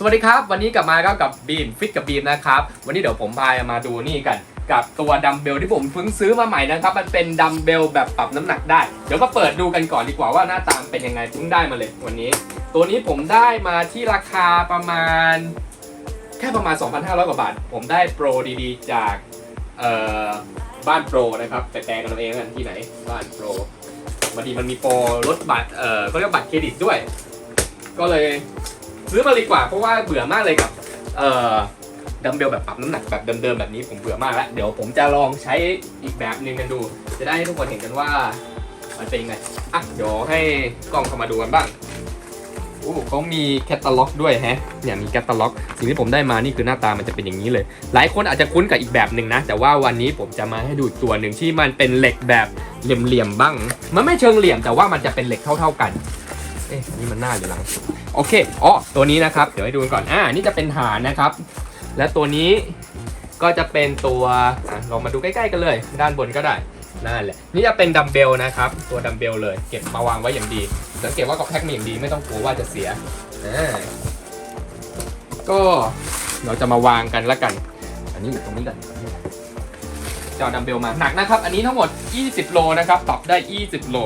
สวัสดีครับ วันนี้กลับมาครับกับบีมฟิตกับบีมนะครับ วันนี้เดี๋ยวผมพามาดูนี่กัน กับตัวดัมเบลที่ผมเพิ่งซื้อมาใหม่นะครับ มันเป็นดัมเบลแบบปรับน้ำหนักได้ เดี๋ยวมาเปิดดูกันก่อนดีกว่าว่าหน้าตามเป็นยังไงเพิ่งได้มาเลยวันนี้ ตัวนี้ผมได้มาที่ราคาประมาณ แค่ประมาณ 2,500 กว่าบาท ผมได้โปรดีๆ จากบ้านโปรนะครับแต่แปลกันเอาเองกันที่ไหนบ้านโปรบางทีมันมีโปรลดบัตรเอ่อเขาเรียกว่าบัตรเครดิตด้วย ก็เลย ซื้อมาดีกว่าเพราะว่าเบื่อมากเลยกับเอ่อดัมเบลแบบปรับน้ำหนักแบบเดิมๆแบบนี้ผมเบื่อมากแล้ว เดี๋ยวผมจะลองใช้อีกแบบหนึ่งกันดู จะได้ให้ทุกคนเห็นกันว่ามันเป็นยังไงอะเดี๋ยวให้กล้องเข้ามาดูกันบ้างโอ้เขามีแคตตาล็อกด้วยแฮะเนี่ยมีแคตตาล็อก สิ่งที่ผมได้มานี่คือหน้าตามันจะเป็นอย่างนี้เลย หลายคนอาจจะคุ้นกับอีกแบบหนึ่งนะ แต่ว่าวันนี้ผมจะมาให้ดูอีกตัวหนึ่งที่มันเป็นเหล็กแบบเหลี่ยมๆบ้าง มันไม่เชิงเหลี่ยมแต่ว่ามันจะเป็นเหล็กเท่า ๆกัน เอ๊ะนี่มันหน้าหรือหลัง โอเคอ๋อตัวนี้นะครับ เดี๋ยวให้ดูกันก่อน อ่า นี่จะเป็นฐานนะครับ และตัวนี้ก็จะเป็นตัวอลองมาดูใกล้ๆกันเลย ด้านบนก็ได้นั่นแหละ นี่จะเป็นดัมเบลนะครับ ตัวดัมเบลเลย เก็บมาวางไว้อย่างดี สังเกตว่าก็แพ็คมาอย่างดี ไม่ต้องกลัวว่าจะเสียอก็เราจะมาวางกันแล้วกัน อันนี้อยู่ตรงนี้กันจะเอดัมเบลมาหนักนะครับ อันนี้ทั้งหมด 20 โลนะครับ ปรับได้ 20 โล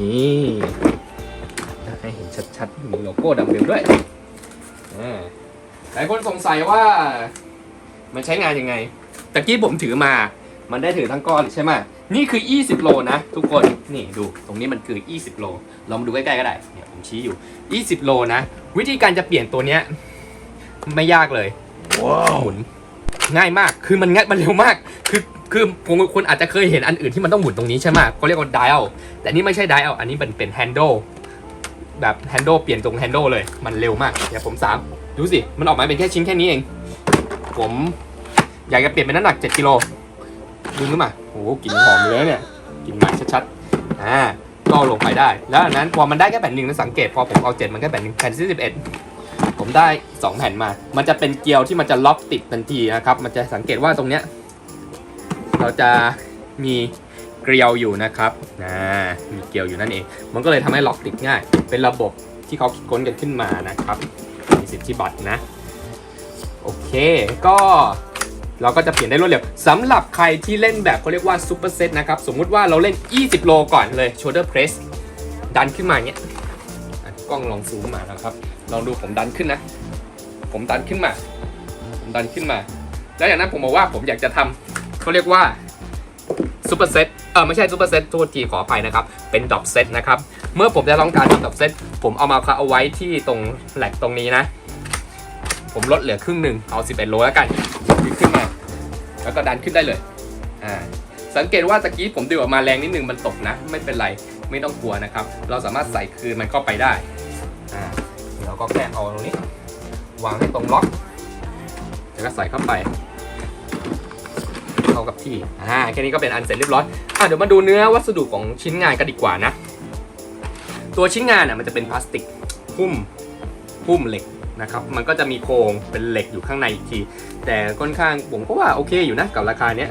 นี่ ให้เห็นชัดๆมีโลโก้ดัมเบลด้วยอ่าหลายคนสงสัยว่ามันใช้งานยังไงตะกี้ผมถือมา มันได้ถือทั้งก้อนใช่ไหมนี่คือ 20 โลนะ ทุกคน นี่ดู ตรงนี้มันคือ 20 โล ลองมาดูใกล้ๆก็ได้ เนี่ยผมชี้อยู่ 20 โลนะ วิธีการจะเปลี่ยนตัวเนี้ย ไม่ยากเลย ว้าวหมุน ง่ายมาก คือมันง่ายมันเร็วมาก คือ คือผมคุณอาจจะเคยเห็นอันอื่นที่มันต้องหมุนตรงนี้ใช่ไหมเขาเรียกว่า dial แต่นี่ไม่ใช่ dial อันนี้เป็นเป็น handle แบบ handle เปลี่ยนตรง handle เลย มันเร็วมากเดี๋ยวผมสามดูสิ มันออกมาเป็นแค่ชิ้นแค่นี้เอง ผมอยากจะเปลี่ยนเป็นน้ำหนัก 7กิโลดึงขึ้นมาโอ้โหกลิ่นหอมเลยเนี่ยกลิ่นใหม่ชัดๆอ่าก็ลงไปได้ แล้วนั้นพอมันได้แค่แผ่นหนึ่งนะสังเกตพอผมเอาเจ็ดมันแค่แผ่นหนึ่งแผ่นที่สิบเอ็ดผมได้สองแผ่นมา มันจะเป็นเกลียวที่มันจะล็อกติดทันทีนะครับ มันจะสังเกตว่าตรงเนี้ย เราจะมี เกลียวอยู่นะครับอ่ามีเกลียวอยู่นั่นเอง มันก็เลยทำให้ล็อกติดง่าย เป็นระบบที่เขาคิดค้นกันขึ้นมานะครับ มีสิทธิบัตรนะ โอเค ก็เราก็จะเปลี่ยนได้รวดเร็วสำหรับใครที่เล่นแบบเขาเรียกว่าซูเปอร์เซตนะครับ สมมุติว่าเราเล่น 20 โลก่อนเลย shoulder press ดันขึ้นมาเงี้ยกล้องลองซูมมานะครับ ลองดูผมดันขึ้นนะ ผมดันขึ้นมา ผมดันขึ้นมา แล้วอย่างนั้นผมบอกว่าผมอยากจะทำเขาเรียกว่าซูเปอร์เซต เออไม่ใช่ซูเปอร์เซตโทษทีขออภัยนะครับ เป็นดรอปเซตนะครับ เมื่อผมจะต้องการทำดรอปเซตผมเอามาเอาไว้ที่ตรงแหลกตรงนี้นะ ผมลดเหลือครึ่งหนึ่งเอา 11 โลแล้วกันดึงขึ้นมา แล้วก็ดันขึ้นได้เลยอ่าสังเกตว่าตะกี้ผมดึงออกมาแรงนิดนึงมันตกนะ ไม่เป็นไรไม่ต้องกลัวนะครับ เราสามารถใส่คืนมันเข้าไปได้อ่าเราก็แค่เอาตรงนี้ วางให้ตรงล็อกแล้วก็ใส่เข้าไป เข้ากับที่อ่าแค่นี้ก็เป็นอันเสร็จเรียบร้อยอะเดี๋ยวมาดูเนื้อวัสดุของชิ้นงานกันดีกว่านะ ตัวชิ้นงานอะมันจะเป็นพลาสติกหุ้มหุ้มเหล็กนะครับมันก็จะมีโครงเป็นเหล็กอยู่ข้างในอีกที แต่ค่อนข้างผมก็ว่าโอเคอยู่นะกับราคาเนี้ย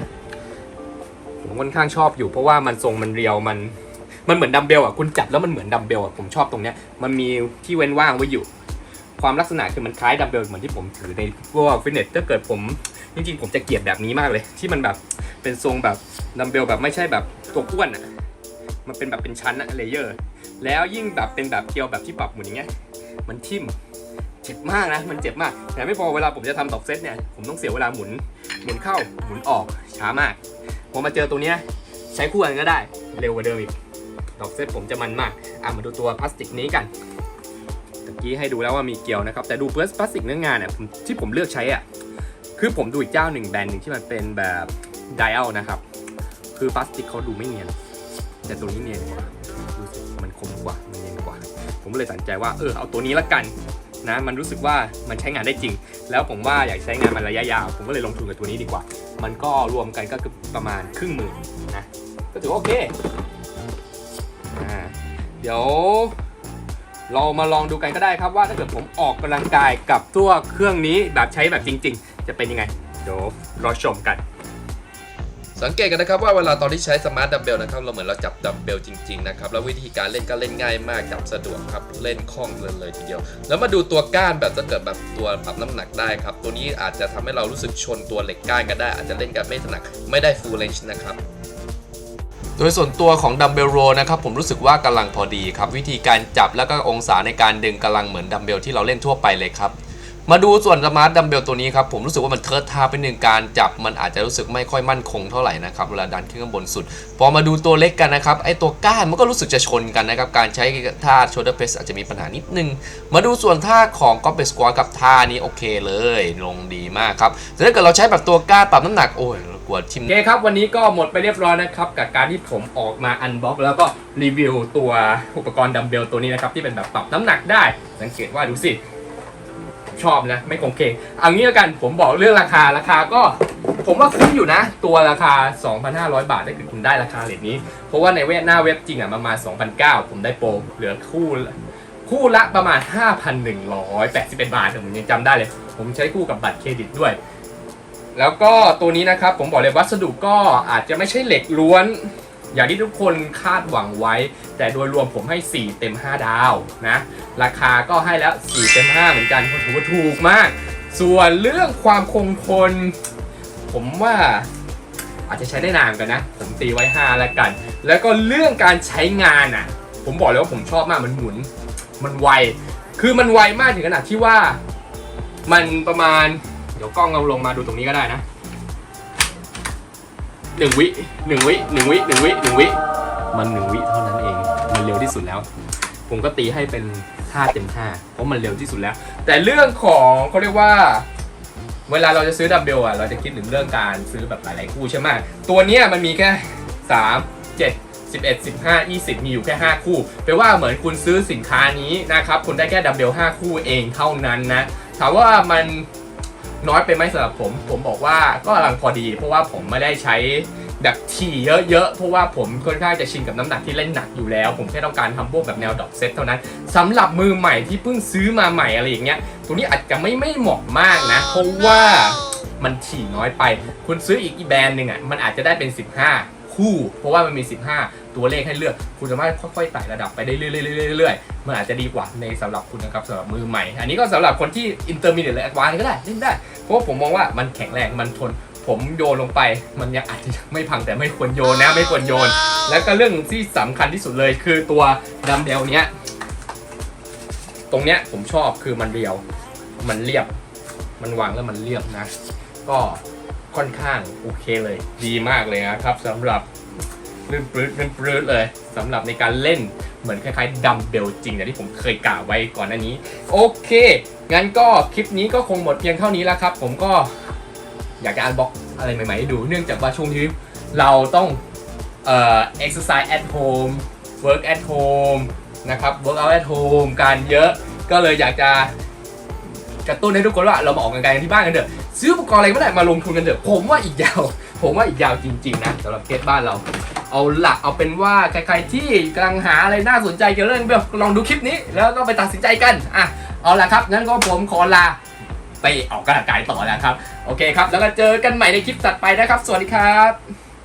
ผมค่อนข้างชอบอยู่เพราะว่ามันทรงมันเรียวมันมันเหมือนดัมเบลอะคุณจับแล้วมันเหมือนดัมเบลอะผมชอบตรงเนี้ยมันมีที่เว้นว่างไว้อยู่ ความลักษณะคือมันคล้ายดัมเบลเหมือนที่ผมถือในพวกฟิตเนสถ้าเกิดผมจริงๆ ผมจะเกลียดแบบนี้มากเลย ที่มันแบบเป็นทรงแบบดัมเบลแบบไม่ใช่แบบตัวอ้วนอะมันเป็นแบบเป็นชั้นอะเลเยอร์ แล้วยิ่งแบบเป็นแบบเกลียวแบบที่ปรับหมุนอย่างเงี้ยมันทิ่มเจ็บมากนะ มันเจ็บมาก แต่ไม่พอเวลาผมจะทำตอกเซตเนี่ย ผมต้องเสียเวลาหมุน หมุนเข้า หมุนออก ช้ามาก พอมาเจอตัวเนี้ยใช้คู่กันก็ได้ เร็วกว่าเดิมอีกตอกเซตผมจะมันมาก อะ มาดูตัวพลาสติกนี้กัน ตะกี้ให้ดูแล้วว่ามีเกลียวนะครับ แต่ดูเพื่อพลาสติกเนื้องานเนี่ยที่ผมเลือกใช้อะคือผมดูอีกเจ้าหนึ่งแบรนด์หนึ่งที่มันเป็นแบบไดอัลนะครับ คือพลาสติกเขาดูไม่เนียน แต่ตัวนี้เนียนกว่าดูสิมันคมกว่ามันเนียนกว่า ผมก็เลยตัดใจว่าเออเอาตัวนี้ละกันนะมันรู้สึกว่ามันใช้งานได้จริง แล้วผมว่าอยากใช้งานมันระยะยาว ผมก็เลยลงทุนกับตัวนี้ดีกว่า มันก็รวมกันก็คือประมาณครึ่งหมื่นนะก็ถือว่าโอเคอ่าเดี๋ยว เรามาลองดูกันก็ได้ครับว่าถ้าเกิดผมออกกำลังกายกับตัวเครื่องนี้แบบใช้แบบจริง ๆ จะเป็นยังไงเดี๋ยวรอชมกัน สังเกตกันนะครับว่าเวลาตอนที่ใช้สมาร์ทดัมเบลนะครับเราเหมือนเราจับดัมเบลจริงๆนะครับแล้ววิธีการเล่นก็เล่นง่ายมากจับสะดวกครับเล่นคล่องเลยเลยทีเดียว แล้วมาดูตัวก้านแบบจะเกิดแบบตัวปรับน้ำหนักได้ครับตัวนี้อาจจะทำให้เรารู้สึกชนตัวเหล็กก้านก็ได้อาจจะเล่นกันไม่ถนัดไม่ได้ full range นะครับ โดยส่วนตัวของดัมเบลโรนะครับผมรู้สึกว่ากำลังพอดีครับ วิธีการจับแล้วก็องศาในการดึงกำลังเหมือนดัมเบลที่เราเล่นทั่วไปเลยครับ มาดูส่วนสมาร์ทดัมเบลตัวนี้ครับผมรู้สึกว่ามันเทิร์ดทาไปหนึ่งการจับ มันอาจจะรู้สึกไม่ค่อยมั่นคงเท่าไหร่นะครับเวลาดันขึ้นข้างบนสุด พอมาดูตัวเล็กกันนะครับไอตัวก้านมันก็รู้สึกจะชนกันนะครับการใช้ท่า shoulder press อาจจะมีปัญหานิดนึง มาดูส่วนท่าของก็เปสควอกับท่านี้โอเคเลย ลงดีมากครับแต่ถ้าเกิดเราใช้แบบตัวก้านปรับน้ำหนักโอ้ย กลัวทิมโอเคครับ วันนี้ก็หมดไปเรียบร้อยนะครับ กับการที่ผมออกมาอันบ็อกแล้วก็รีวิวตัวอุปกรณ์ดัมเบลตัวนี้นะครับ ที่เป็นแบบปรับน้ำหนักได้ สังเกตว่าดูสิ ชอบนะ ไม่คงเคงเอางี้แล้วกันผมบอกเรื่องราคาราคาก็ผมว่าคุ้มอยู่นะ ตัวราคา 2,500 บาทได้คือคุณได้ราคาเลทนี้ เพราะว่าในเว็บหน้าเว็บจริงอะประมาณ2,900ผมได้โปรเหลือคู่คู่ละประมาณ 5,181 บาทผมยังจำได้เลย ผมใช้คู่กับบัตรเครดิตด้วย แล้วก็ตัวนี้นะครับผมบอกเลยวัสดุก็อาจจะไม่ใช่เหล็กล้วน อย่างที่ทุกคนคาดหวังไว้ แต่โดยรวมผมให้ 4 เต็ม 5 ดาวนะราคาก็ให้แล้ว 4 เต็ม 5 เหมือนกันถือว่าถูกมาก ส่วนเรื่องความคงทนผมว่าอาจจะใช้ได้นานกันนะ ผมตีไว้ 5 แล้วกัน แล้วก็เรื่องการใช้งานอะ ผมบอกเลยว่าผมชอบมากมันหมุน มันไว คือมันไวมากถึงขนาดที่ว่า มันประมาณ ดี๋ยวกล้องเราลงมาดูตรงนี้ก็ได้นะหนึ่งวิหนึ่งวิหนึ่งวิหนึ่งวิหนึ่งวิมันหนึ่งวิเท่านั้นเอง มันเร็วที่สุดแล้ว ผมก็ตีให้เป็นห้าเต็มห้าเพราะมันเร็วที่สุดแล้ว แต่เรื่องของเขาเรียกว่า เวลาเราจะซื้อดัมเบลอะเราจะคิดถึงเรื่องการซื้อแบบหลายๆคู่ใช่ไหมตัวเนี้ยมันมีแค่สามเจ็ดสิบเอ็ดสิบห้ายี่สิบมีอยู่แค่ห้าคู่แปลว่าเหมือนคุณซื้อสินค้านี้นะครับ คุณได้แค่ดัมเบลห้าคู่เองเท่านั้นนะ ถามว่ามัน น้อยไปไหมสำหรับผม ผมบอกว่าก็กำลังพอดี เพราะว่าผมไม่ได้ใช้แบบถี่เยอะๆ เพราะว่าผมค่อนข้างจะชินกับน้ำหนักที่เล่นหนักอยู่แล้ว ผมแค่ต้องการทำพวกแบบแนวดรอปเซตเท่านั้นสำหรับมือใหม่ที่เพิ่งซื้อมาใหม่อะไรอย่างเงี้ยตัวนี้อาจจะไม่ไม่เหมาะมากนะ เพราะว่ามันถี่น้อยไป คุณซื้ออีกอีแบรนด์หนึ่งอะมันอาจจะได้เป็น 15 คู่ เพราะว่ามันมี 15 ตัวเลขให้เลือก คุณสามารถค่อยๆไต่ระดับไปได้เรื่อยๆเรื่อยๆมันอาจจะดีกว่าในสำหรับคุณนะครับสำหรับมือใหม่ อันนี้ก็สำหรับคนที่อินเตอร์มีเดียและแอดวานก็ได้เล่นได้ เพราะว่าผมมองว่ามันแข็งแรงมันทนผมโยนลงไปมันยังอาจจะยังไม่พังแต่ไม่ควรโยนนะไม่ควรโยน แล้วก็เรื่องที่สำคัญที่สุดเลยคือตัวดัมเบลเนี้ยตรงเนี้ยผมชอบคือมันเรียว มันเรียบ มันวางแล้วมันเรียบนะ ก็ค่อนข้างโอเคเลย ดีมากเลยนะครับสำหรับ ลื่นปลื้ดลื่นปลื้ดเลยสำหรับในการเล่นเหมือนคล้ายๆดัมเบลจริงอย่างที่ผมเคยกล่าวไว้ก่อนหน้านี้ โอเค งั้นก็คลิปนี้ก็คงหมดเพียงเท่านี้แล้วครับ ผมก็อยากจะอันบ็อกอะไรใหม่ ๆ ให้ดู เนื่องจากว่าช่วงนี้เราต้องเอ่อ exercise at home work at home นะครับ work out at home การเยอะก็เลยอยากจะกระตุ้นให้ทุกคนว่าเรามาออกกำลังกายกันที่บ้านกันเถอะซื้ออุปกรณ์อะไรก็ได้มาลงทุนกันเถอะผมว่าอีกยาว ผมว่าอีกยาวจริง ๆ นะสำหรับเคสบ้านเรา เอาหลักเอาเป็นว่าใครๆที่กำลังหาอะไรน่าสนใจเกี่ยวกับเรื่องเบลลองดูคลิปนี้ แล้วก็ไปตัดสินใจกันอะเอาละครับงั้นก็ผมขอลาไปออกกำลังกายต่อแล้วครับ โอเคครับ แล้วก็เจอกันใหม่ในคลิปตัดไปนะครับ สวัสดีครับ